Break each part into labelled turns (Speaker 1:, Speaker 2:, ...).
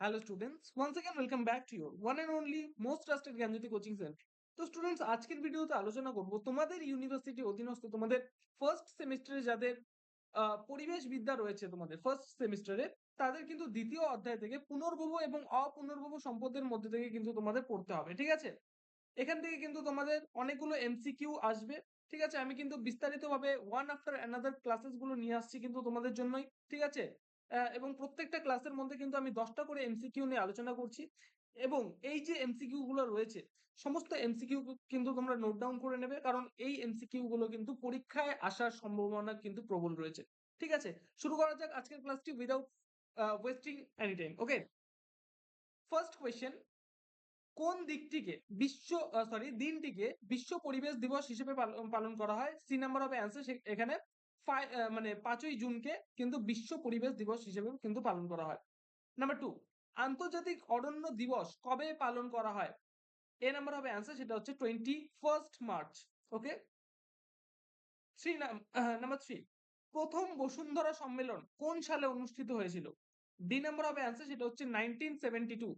Speaker 1: Hello students, once again welcome back to your one and only most trusted Gyanjyoti coaching centre তো students আজকের ভিডিওতে আলোচনা করব তোমাদের ইউনিভার্সিটি অধীনস্থ তোমাদের ফার্স্ট সেমিস্টারে যাদের পরিবেশ বিদ্যা রয়েছে তোমাদের ফার্স্ট সেমিস্টারে তাদের কিন্তু দ্বিতীয় অধ্যায় থেকে পুনর্ভব এবং অপুনর্ভব সম্পদের মধ্যে থেকে কিন্তু তোমাদের পড়তে হবে ঠিক আছে? এখান থেকে কিন্তু তোমাদের অনেকগুলো এমসিকিউ আসবে ঠিক আছে? আমি কিন্তু বিস্তারিতভাবে ওয়ান আফটার অ্যানাদার ক্লাসেসগুলো নিয়ে আসছি কিন্তু তোমাদের জন্যই ঠিক আছে? এবং প্রত্যেকটা ক্লাসের মধ্যে কিন্তু আমি দশটা করে এমসিকিউ নিয়ে আলোচনা করছি। এবং এই যে এমসিকিউ গুলো রয়েছে, সমস্ত এমসিকিউ কিন্তু তোমরা নোট ডাউন করে নেবে, কারণ এই এমসিকিউ গুলো কিন্তু পরীক্ষায় আসার সম্ভাবনা কিন্তু প্রবল রয়েছে। ঠিক আছে? শুরু করা যাক আজকের ক্লাসটি without wasting any time okay first question কোন দিকটিকে বিশ্ব সরি দিনটিকে বিশ্ব পরিবেশ দিবস হিসেবে পালন করা হয়? সি নাম্বার হবে অ্যান্সার এখানে। মানে পাঁচই জুনকে কিন্তু বিশ্ব পরিবেশ দিবস হিসেবে কিন্তু পালন করা হয়। নাম্বার টু আন্তর্জাতিক অরণ্য দিবস কবে পালন করা হয়? এ নাম্বার হবে অ্যান্সার সেটা হচ্ছে twenty first March okay three number three প্রথম বসুন্ধরা সম্মেলন কোন সালে অনুষ্ঠিত হয়েছিল? ডি নাম্বার হবে অ্যান্সার সেটা হচ্ছে nineteen seventy two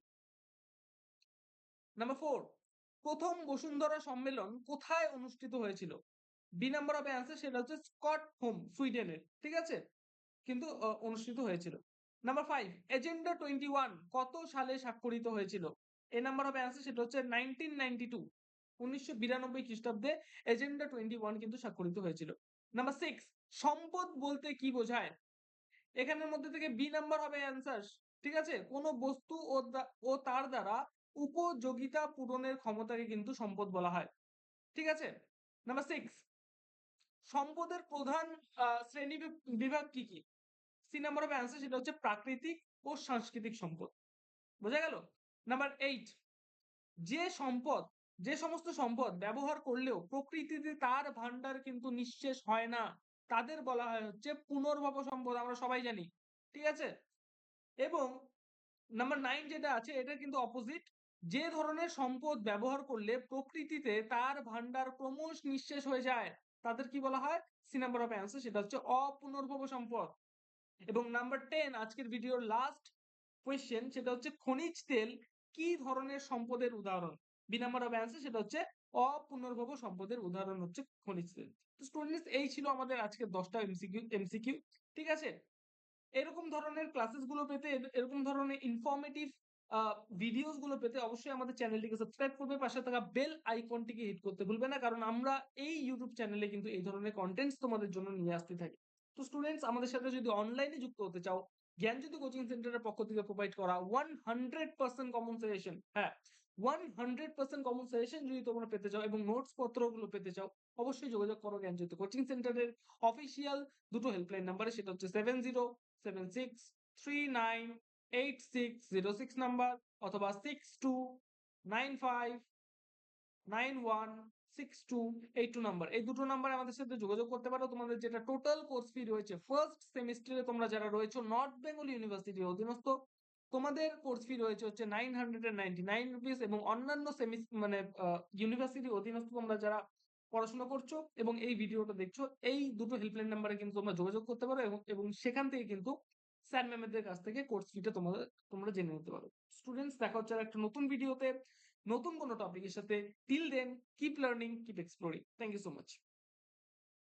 Speaker 1: number four প্রথম বসুন্ধরা সম্মেলন কোথায় অনুষ্ঠিত হয়েছিল? বি নাম্বার হবে অ্যান্সার সেটা হচ্ছে স্কট হোম সুইডেনের ঠিক আছে? কিন্তু অনুষ্ঠিত হয়েছিল। Number five agenda twenty one কত সালে স্বাক্ষরিত হয়েছিল? এ নাম্বার হবে অ্যান্সার সেটা হচ্ছে নাইনটিন নাইনটি টু উনিশশো বিরানব্বই খ্রিস্টাব্দে এজেন্ডা টোয়েন্টি ওয়ান কিন্তু স্বাক্ষরিত হয়েছিল। নাম্বার সিক্স সম্পদ বলতে কি বোঝায়? এখানের মধ্যে থেকে বি নাম্বার হবে অ্যান্সার ঠিক আছে? কোন বস্তু ও তার দ্বারা উপযোগিতা পূরণের ক্ষমতাকে কিন্তু সম্পদ বলা হয়, ঠিক আছে? নাম্বার সিক্স সম্পদের প্রধান শ্রেণি বিভাগ কি কি? সি নাম্বার হবে অ্যান্সার সেটা হচ্ছে প্রাকৃতিক ও সাংস্কৃতিক সম্পদ। বোঝা গেল? নাম্বার এইট যে সম্পদ, যে সমস্ত সম্পদ ব্যবহার করলেও প্রকৃতিতে তার ভান্ডার কিন্তু নিঃশেষ হয় না। তাদের বলা হয় হচ্ছে পুনর্ভব সম্পদ, আমরা সবাই জানি। ঠিক আছে? এবং নাম্বার নাইন যেটা আছে এটা কিন্তু অপোজিট যে ধরনের সম্পদ ব্যবহার করলে প্রকৃতিতে তার ভান্ডার ক্রমশ নিঃশেষ হয়ে যায়। তাদের কি বলা হয়? সি নাম্বার অফ অ্যান্সার সেটা হচ্ছে অপুনর্ভব সম্পদ। এবং নাম্বার টেন আজকের ভিডিওর লাস্ট কোয়েশ্চেন সেটা হচ্ছে খনিজ তেল কি ধরনের সম্পদের উদাহরণ? বি নাম্বার অফ অ্যান্সার সেটা হচ্ছে অপুনর্ভব সম্পদের উদাহরণ হচ্ছে খনিজ তেল। তো স্টুডেন্টস এই ছিল আমাদের আজকে দশটা এমসিকিউ এমসিকিউ ঠিক আছে? এরকম ধরনের ক্লাসেসগুলো পেতে, এরকম ধরনের ইনফরমেটিভ ভিডিওসগুলো পেতে অবশ্যই আমাদের চ্যানেলটিকে সাবস্ক্রাইব করবে, পাশে থাকা বেল আইকনটিকে হিট করতে ভুলবে না, কারণ আমরা এই ইউটিউব চ্যানেলে কিন্তু এই ধরনের কন্টেন্টস তোমাদের জন্য নিয়ে আসতে থাকি। তো স্টুডেন্টস আমাদের সাথে যদি অনলাইনে যুক্ত হতে চাও, জ্ঞানজ্যোতি কোচিং সেন্টারের পক্ষ থেকে প্রোভাইড করা one hundred percent common suggestion হ্যাঁ one hundred percent common suggestion যদি তোমরা পেতে চাও এবং নোটস পত্রগুলো পেতে চাও, অবশ্যই যোগাযোগ করো জ্ঞানজ্যোতি কোচিং সেন্টারের অফিসিয়াল দুটো হেল্পলাইন নাম্বারে সেটা হচ্ছে seven zero seven six three nine eight six zero six number অথবা six two nine five nine one six two eight two number এই দুটো আমাদের সাথে যোগাযোগ করতে পারো। তোমাদের যেটা টোটাল কোর্স ফি রয়েছে ফার্স্ট সেমিস্টারে তোমরা যারা নর্থ বেঙ্গল ইউনিভার্সিটির অধীনস্থ, তোমাদের কোর্স ফি রয়েছে হচ্ছে nine hundred ninety nine rupees এবং অন্যান্য মানে ইউনিভার্সিটির অধীনস্থ তোমরা যারা পড়াশোনা করছ এবং এই ভিডিওটা দেখছ, এই দুটো হেল্পলাইন নাম্বারে কিন্তু তোমরা যোগাযোগ করতে পারো এবং সেখান থেকে কিন্তু স্যার ম্যামেদের কাছ থেকে কোর্স ফিটা তোমাদের তোমরা জেনে নিতে পারো। স্টুডেন্টস দেখা হচ্ছে আর একটা নতুন ভিডিওতে নতুন কোনো টপিকের সাথে till then keep learning keep exploring thank you so much